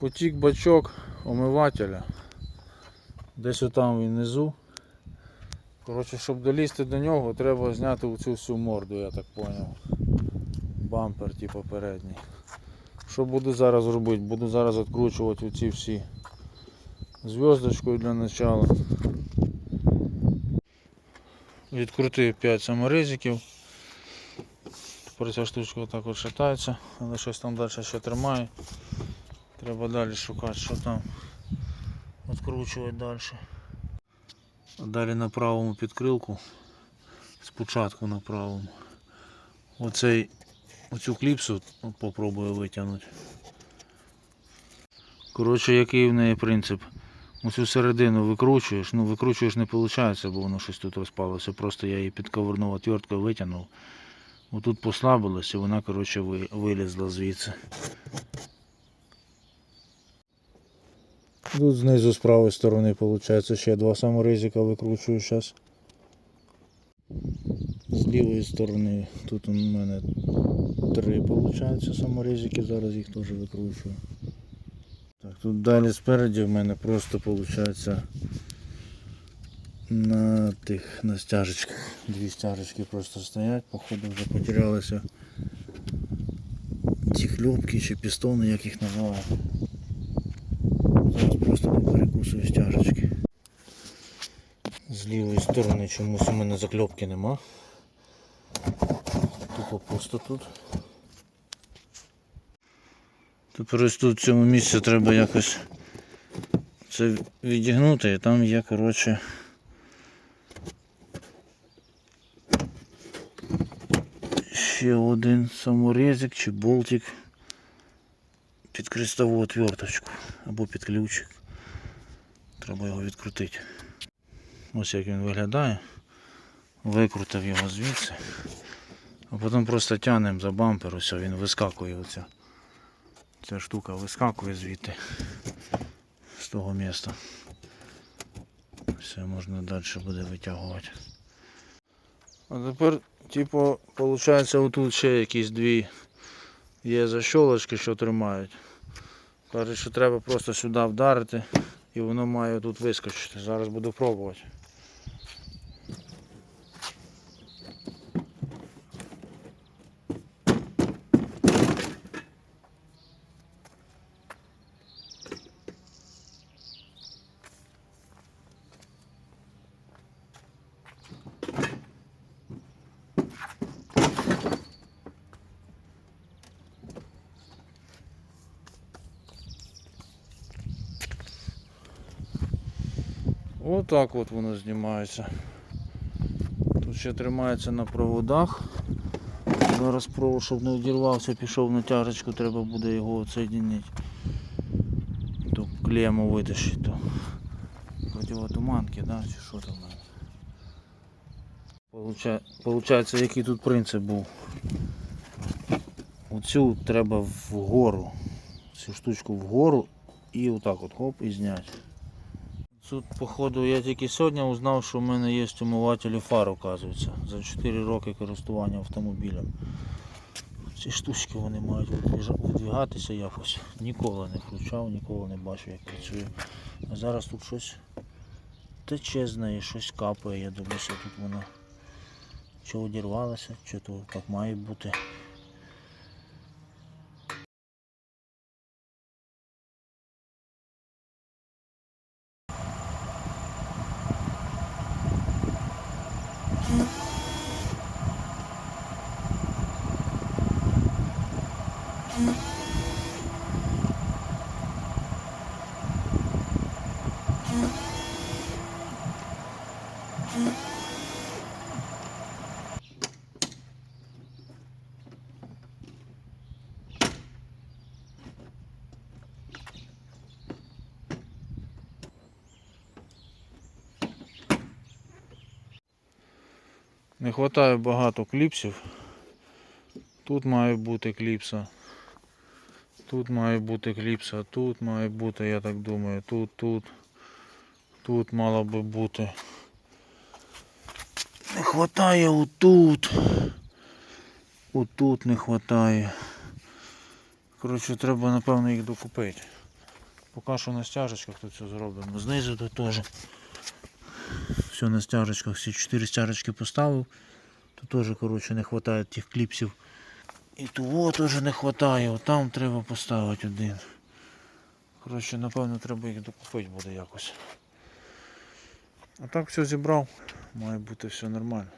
Потік бачок омивателя. Десь отам він внизу. Коротше, щоб долізти до нього, треба зняти оцю всю морду, я так зрозумів. Бампер, типу передній. Що буду зараз робити? Буду зараз відкручувати оці всі зв'язочкою для начала. Відкрутив 5 саморезиків. Тепер ця штучка так от шатається, але щось там далі ще тримає. Треба далі шукати, що там відкручувати далі. А Далі на правому підкрилку. Спочатку на правому. Оцей, оцю кліпсу попробую витягнути. Коротше, який в неї принцип? Оцю середину викручуєш, ну викручуєш не виходить, бо воно щось тут розпалося. Просто я її підковернув отверткою витягнув. Отут послабилось і вона коротше, вилізла звідси. Тут знизу з правої сторони виходить ще два саморезика викручую зараз. З лівої сторони тут у мене три виходить саморезики, зараз їх теж викручую. Так, тут далі спереді в мене просто виходить на тих на стяжечках. Дві стяжечки просто стоять, походу вже потерялися ті хлопки чи пістони, як їх називають. Зараз просто поперекусую стяжечки. З лівої сторони чомусь у мене закльопки нема. Тупо пусто тут. Тепер ось тут в цьому місці треба якось це відігнути і там є, коротше. Ще один саморезик чи болтик під крестову отверточку або під ключик. Треба його відкрутити. Ось як він виглядає. Викрутив його звідси. А потім просто тягнемо за бампер, ось він вискакує оця. Ця штука вискакує звідти з того міста. Все можна далі буде витягувати. А тепер, типу, виходить, отут ще якісь дві є защолочки, що тримають. Каже, що треба просто сюди вдарити і воно має тут вискочити. Зараз буду пробувати. Отак от воно знімається. Тут ще тримається на проводах. Зараз провод, щоб не одірвався, пішов на тяжечку, треба буде його відсоединити. То клеєму витащити, то противотуманки, да, чи що там. Получа... Получається, який тут принцип був. Оцю треба вгору. Цю штучку вгору і отак от хоп і зняти. Тут, походу, я тільки сьогодні узнав, що в мене є умивателі фар, оказується, за 4 роки користування автомобілем. Ці штучки вони мають видвігатися якось. Ніколи не включав, ніколи не бачив, як працює. А зараз тут щось тече з неї, щось капає. Я думаю, що тут воно чи одірвалося, чи то так має бути. Не вистачає багато кліпсів. Тут має бути кліпса. Тут має бути кліпса, тут має бути, я так думаю, тут, тут. Тут мало би бути. Не вистачає отут. Отут не вистачає. Коротше, треба напевно їх докупити. Поки що на стяжечках тут все зроблено. Знизу тут теж. Все на стяжечках, всі чотири стяжечки поставив. Тут теж, коротше, не вистачає тих кліпсів. І того теж не вистачає, там треба поставити один. Коротше, напевно, треба їх докупити буде якось. А так все зібрав, має бути все нормально.